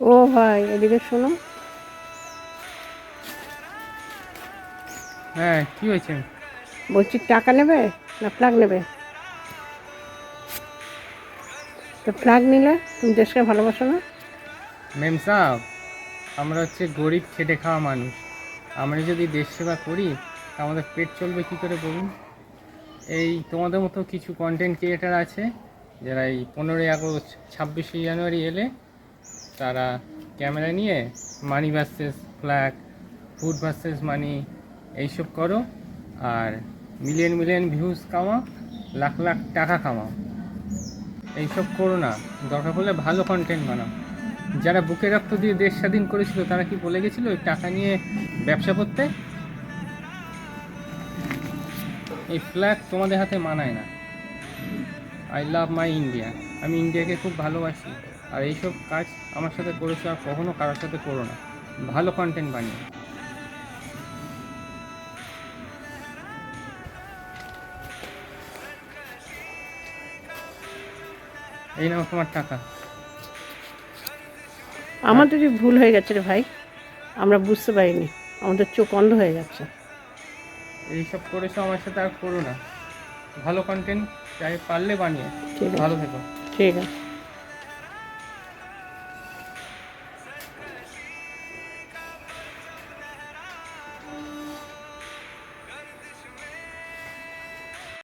ও ভাই এদিকে শোনো। হ্যাঁ কি হয়েছে? বলছি টাকা নেবে না ফ্ল্যাগ নেবে? তো ফ্ল্যাগ নিলে তুমি দেশকে ভালোবাসো না? মেম সাহেব আমরা হচ্ছে গরিব খেটে খাওয়া মানুষ। আমরা যদি দেশ সেবা করি তা আমাদের পেট চলবে কি করে বলুন? এই তোমাদের মতো কিছু কন্টেন্ট ক্রিয়েটার আছে যারা এই পনেরোই আগস্ট ছাব্বিশে জানুয়ারি এলে তারা ক্যামেরা নিয়ে money versus flag food versus money এইসব করো আর মিলিয়ন মিলিয়ন ভিউজ কামাও, লাখ লাখ টাকা কামাও। এইসব করো না, দরকার পড়লে ভালো কন্টেন্ট বানাও। যারা বুকে রক্ত দিয়ে দেশ স্বাধীন করেছিল, তারা কি বলে গেছিল, ওই টাকা নিয়ে ব্যবসা করতে? এই ফ্ল্যাগ তোমাদের হাতে মানায় না। আই লাভ মাই ইন্ডিয়া আমি ইন্ডিয়াকে খুব ভালোবাসি। আর এইসব কাজ আমার সাথে করেছ আর কখনো কারোর সাথে করো না। ভালো কন্টেন্ট বানিয়ে এই নাও তোমার টাকা। আমাদের ভুল হয়ে গেছে রে ভাই আমরা বুঝতে পারিনি। আমাদের চোখ অন্ধ হয়ে যাচ্ছে এইসব করেছ আমার সাথে আর করো না। ভালো কন্টেন্ট চাই পারলে বানিয়ে ভালো থেকো। ঠিক আছে।